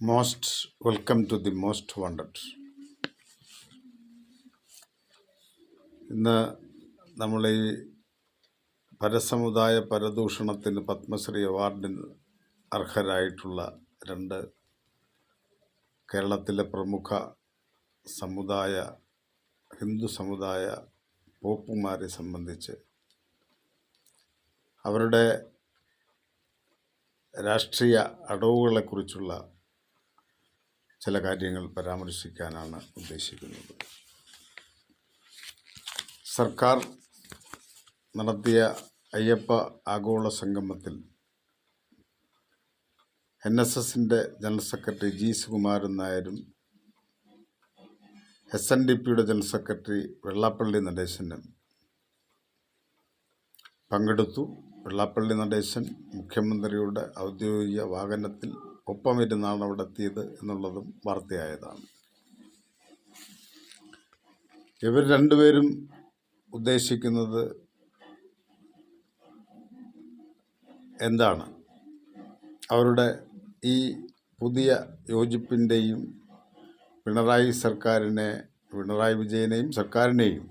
Most welcome to the most wanted ഇന്ന് നമ്മൾ ഈ പരസമുദായ പരദൂഷണത്തിന് പത്മശ്രീ അവാർഡിന് അർഹരായിട്ടുള്ള രണ്ട് കേരളത്തിലെ പ്രമുഖ സമുദായ ഹിന്ദു സമുദായ പോപ്പുമാരെ സംബന്ധിച്ച് അവരുടെ രാഷ്ട്രീയ അടവുകളെക്കുറിച്ചുള്ള ചില കാര്യങ്ങൾ പരാമർശിക്കാനാണ് ഉദ്ദേശിക്കുന്നത്. സർക്കാർ നടത്തിയ അയ്യപ്പ ആഗോള സംഗമത്തിൽ എൻ എസ് എസിന്റെ ജനറൽ സെക്രട്ടറി ജി സുകുമാരൻ നായരും എസ് എൻ ഡി പിയുടെ ജനറൽ സെക്രട്ടറി വെള്ളാപ്പള്ളി നടേശനും പങ്കെടുത്തു. വെള്ളാപ്പള്ളി നടേശൻ മുഖ്യമന്ത്രിയുടെ ഔദ്യോഗിക വാഹനത്തിൽ ഒപ്പമിരുന്നാണ് അവിടെ എത്തിയത് എന്നുള്ളതും വാർത്തയായതാണ്. ഇവർ രണ്ടുപേരും ഉദ്ദേശിക്കുന്നത് എന്താണ്? അവരുടെ ഈ പുതിയ യോജിപ്പിന്റെയും പിണറായി സർക്കാരിനെ പിണറായി വിജയനെയും സർക്കാരിനെയും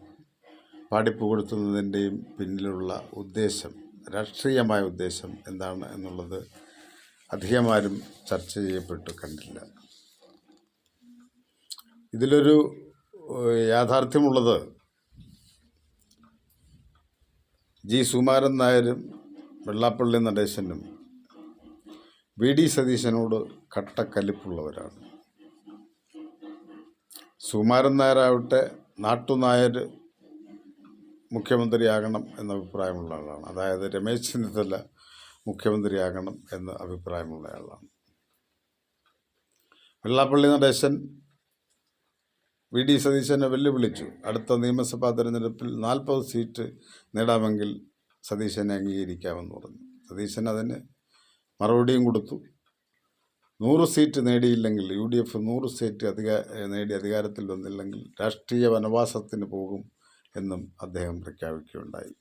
പാടിപ്പ് കൊടുത്തുന്നതിന്റെയും പിന്നിലുള്ള ഉദ്ദേശം രാഷ്ട്രീയമായ ഉദ്ദേശം എന്താണ് എന്നുള്ളത് അധികമാരും ചർച്ച ചെയ്യപ്പെട്ടു കണ്ടില്ല. ഇതിലൊരു യാഥാർത്ഥ്യമുള്ളത് ജി സുമാരൻ നായരും വെള്ളാപ്പള്ളി നടേശനും വി ഡി സതീശനോട് കട്ടക്കലിപ്പുള്ളവരാണ്. സുമാരൻ നായരാവട്ടെ നാട്ടുനായർ മുഖ്യമന്ത്രിയാകണം എന്ന അഭിപ്രായമുള്ള ആളാണ്. അതായത് രമേശ് ചെന്നിത്തല മുഖ്യമന്ത്രിയാകണം എന്ന് അഭിപ്രായമുള്ളയാളാണ് വെള്ളാപ്പള്ളി നടേശൻ വി. ഡി. സതീശനെ വെല്ലുവിളിച്ചു. അടുത്ത നിയമസഭാ തെരഞ്ഞെടുപ്പിൽ നാൽപ്പത് സീറ്റ് നേടാമെങ്കിൽ സതീശനെ അംഗീകരിക്കാമെന്ന് പറഞ്ഞു. സതീശൻ അതിന് മറുപടിയും കൊടുത്തു. നൂറ് സീറ്റ് നേടിയില്ലെങ്കിൽ യു. ഡി. എഫ് നൂറ് സീറ്റ് അധികാ നേടി അധികാരത്തിൽ വന്നില്ലെങ്കിൽ രാഷ്ട്രീയ വനവാസത്തിന് പോകും എന്നും അദ്ദേഹം പ്രഖ്യാപിക്കുകയുണ്ടായി.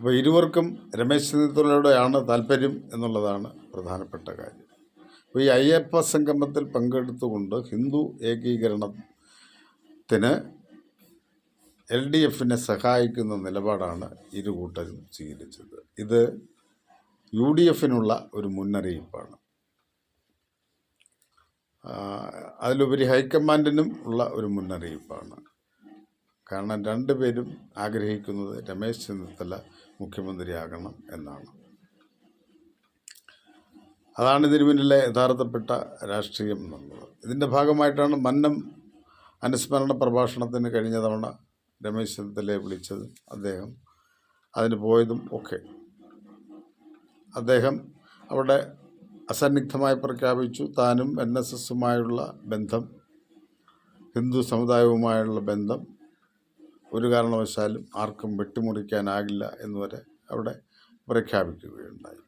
അപ്പോൾ ഇരുവർക്കും രമേശ് ചെന്നിത്തലയോടെയാണ് താല്പര്യം എന്നുള്ളതാണ് പ്രധാനപ്പെട്ട കാര്യം. അപ്പോൾ ഈ അയ്യപ്പ സംഗമത്തിൽ പങ്കെടുത്തുകൊണ്ട് ഹിന്ദു ഏകീകരണത്തിന് എൽ ഡി എഫിനെ സഹായിക്കുന്ന നിലപാടാണ് ഇരു കൂട്ടരും സ്വീകരിച്ചത്. ഇത് യു ഡി എഫിനുള്ള ഒരു മുന്നറിയിപ്പാണ്. അതിലുപരി ഹൈക്കമാൻഡിനും ഉള്ള ഒരു മുന്നറിയിപ്പാണ്. കാരണം രണ്ടുപേരും ആഗ്രഹിക്കുന്നത് രമേശ് ചെന്നിത്തല മുഖ്യമന്ത്രിയാകണം എന്നാണ്. അതാണ് ഇതിനു പിന്നിലെ യഥാർത്ഥപ്പെട്ട രാഷ്ട്രീയം എന്നുള്ളത്. ഇതിന്റെ ഭാഗമായിട്ടാണ് മന്നം അനുസ്മരണ പ്രഭാഷണത്തിന് കഴിഞ്ഞ തവണ രമേശ് ചെന്നിത്തലയെ വിളിച്ചത് അദ്ദേഹം. അതിന് പോയതും ഒക്കെ. അദ്ദേഹം അവിടെ അസന്നിഗ്ധമായി പ്രഖ്യാപിച്ചു. താനും എൻ എസ് എസുമായുള്ള ബന്ധം ഹിന്ദു സമുദായവുമായുള്ള ബന്ധം ഒരു കാരണവശാലും ആർക്കും വെട്ടിമുറിക്കാനാകില്ല എന്നുവരെ അവിടെ പ്രഖ്യാപിക്കുകയുണ്ടായി.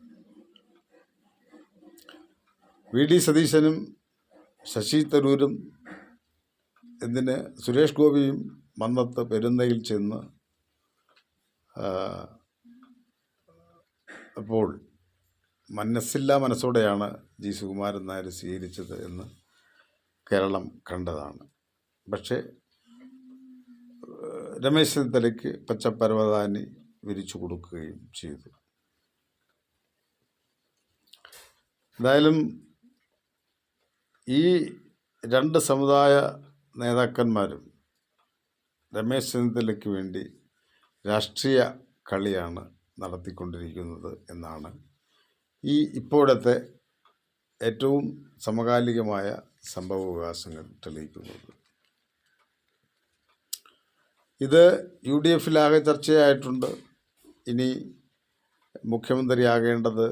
വി. ഡി. സതീശനും ശശി തരൂരും എന്തിന് സുരേഷ് ഗോപിയും മന്നത്ത് പെരുന്നയിൽ ചെന്ന് അപ്പോൾ മനസ്സില്ലാ മനസ്സോടെയാണ് ജി. സുകുമാരൻ നായർ സ്വീകരിച്ചത് എന്ന് കേരളം കണ്ടതാണ്. പക്ഷേ രമേശ് ചെന്നിത്തലയ്ക്ക് പച്ചപ്പരവതാനി വിരിച്ചു കൊടുക്കുകയും ചെയ്തു. എന്തായാലും ഈ രണ്ട് സമുദായ നേതാക്കന്മാരും രമേശ് ചെന്നിത്തലയ്ക്ക് വേണ്ടി രാഷ്ട്രീയ കളിയാണ് നടത്തിക്കൊണ്ടിരിക്കുന്നത് എന്നാണ് ഈ ഇപ്പോഴത്തെ ഏറ്റവും സമകാലികമായ സംഭവ വികാസങ്ങൾ തെളിയിക്കുന്നത്. ഇത് യു ഡി എഫിലാകെ ചർച്ചയായിട്ടുണ്ട്. ഇനി മുഖ്യമന്ത്രിയാകേണ്ടത്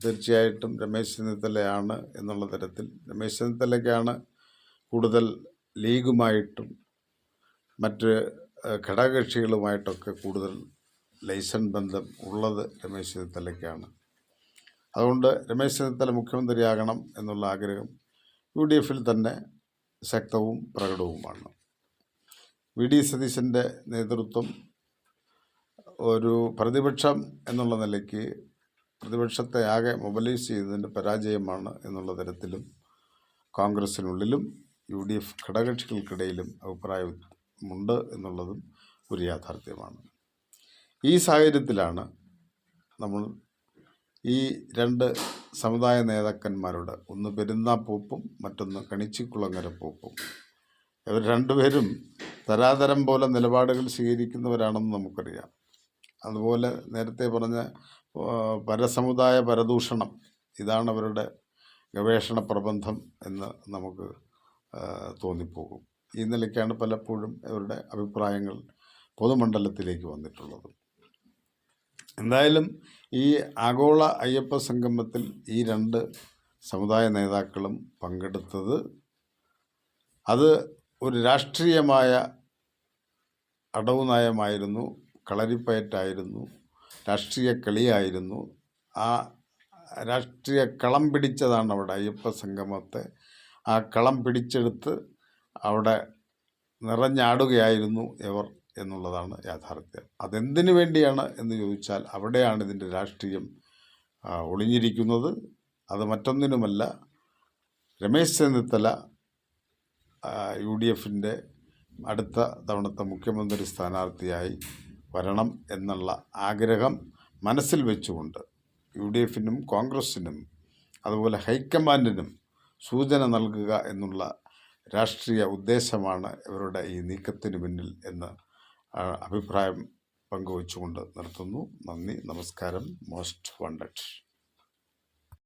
തീർച്ചയായിട്ടും രമേശ് ചെന്നിത്തലയാണ് എന്നുള്ള തരത്തിൽ. രമേശ് ചെന്നിത്തലയ്ക്കാണ് കൂടുതൽ ലീഗുമായിട്ടും മറ്റ് ഘടകകക്ഷികളുമായിട്ടൊക്കെ കൂടുതൽ ലൈസൺ ബന്ധം ഉള്ളത് രമേശ് ചെന്നിത്തലയ്ക്കാണ്. അതുകൊണ്ട് രമേശ് ചെന്നിത്തല മുഖ്യമന്ത്രിയാകണം എന്നുള്ള ആഗ്രഹം യു ഡി എഫിൽ തന്നെ ശക്തവും പ്രകടവുമാണ്. വി ഡി സതീശന്റെ നേതൃത്വം ഒരു പ്രതിപക്ഷം എന്നുള്ള നിലയ്ക്ക് പ്രതിപക്ഷത്തെ ആകെ മൊബലൈസ് ചെയ്തതിന്റെ പരാജയമാണ് എന്നുള്ള തരത്തിലും കോൺഗ്രസിനുള്ളിലും യു ഡി എഫ് ഘടകകക്ഷികൾക്കിടയിലും അഭിപ്രായമുണ്ട് എന്നുള്ളതും ഒരു യാഥാർത്ഥ്യമാണ്. ഈ സാഹചര്യത്തിലാണ് നമ്മൾ ഈ രണ്ട് സമുദായ നേതാക്കന്മാരുടെ ഒന്ന് പെരുന്നാപ്പൂപ്പും മറ്റൊന്ന് കണിച്ചിക്കുളങ്ങര പൂപ്പും ഇവർ രണ്ടുപേരും തരാതരം പോലെ നിലപാടുകൾ സ്വീകരിക്കുന്നവരാണെന്ന് നമുക്കറിയാം. അതുപോലെ നേരത്തെ പറഞ്ഞ പരസമുദായ പരദൂഷണം ഇതാണ് അവരുടെ ഗവേഷണ പ്രബന്ധം എന്ന് നമുക്ക് തോന്നിപ്പോകും. ഈ നിലയ്ക്കാണ് പലപ്പോഴും ഇവരുടെ അഭിപ്രായങ്ങൾ പൊതുമണ്ഡലത്തിലേക്ക് വന്നിട്ടുള്ളത്. എന്തായാലും ഈ ആഗോള അയ്യപ്പ സംഗമത്തിൽ ഈ രണ്ട് സമുദായ നേതാക്കളും പങ്കെടുത്തത് അത് ഒരു രാഷ്ട്രീയമായ അടവ് നയമായിരുന്നു കളരിപ്പയറ്റായിരുന്നു രാഷ്ട്രീയ കളിയായിരുന്നു. ആ രാഷ്ട്രീയ കളം പിടിച്ചതാണ് അവിടെ അയ്യപ്പ സംഗമത്തെ. ആ കളം പിടിച്ചെടുത്ത് അവിടെ നിറഞ്ഞാടുകയായിരുന്നു ഇവർ എന്നുള്ളതാണ് യാഥാർത്ഥ്യം. അതെന്തിനു വേണ്ടിയാണ് എന്ന് ചോദിച്ചാൽ അവിടെയാണ് ഇതിന്റെ രാഷ്ട്രീയം ഒളിഞ്ഞിരിക്കുന്നത്. അത് മറ്റൊന്നിനുമല്ല രമേശ് ചെന്നിത്തല യു ഡി എഫിന്റെ അടുത്ത തവണത്തെ മുഖ്യമന്ത്രി സ്ഥാനാർത്ഥിയായി വരണം എന്നുള്ള ആഗ്രഹം മനസ്സിൽ വെച്ചുകൊണ്ട് യു ഡി എഫിനും കോൺഗ്രസിനും അതുപോലെ ഹൈക്കമാൻഡിനും സൂചന നൽകുക എന്നുള്ള രാഷ്ട്രീയ ഉദ്ദേശമാണ് ഇവരുടെ ഈ നീക്കത്തിന് പിന്നിൽ എന്ന് അഭിപ്രായം പങ്കുവച്ചുകൊണ്ട് നിർത്തുന്നു. നന്ദി നമസ്കാരം. Most wanted.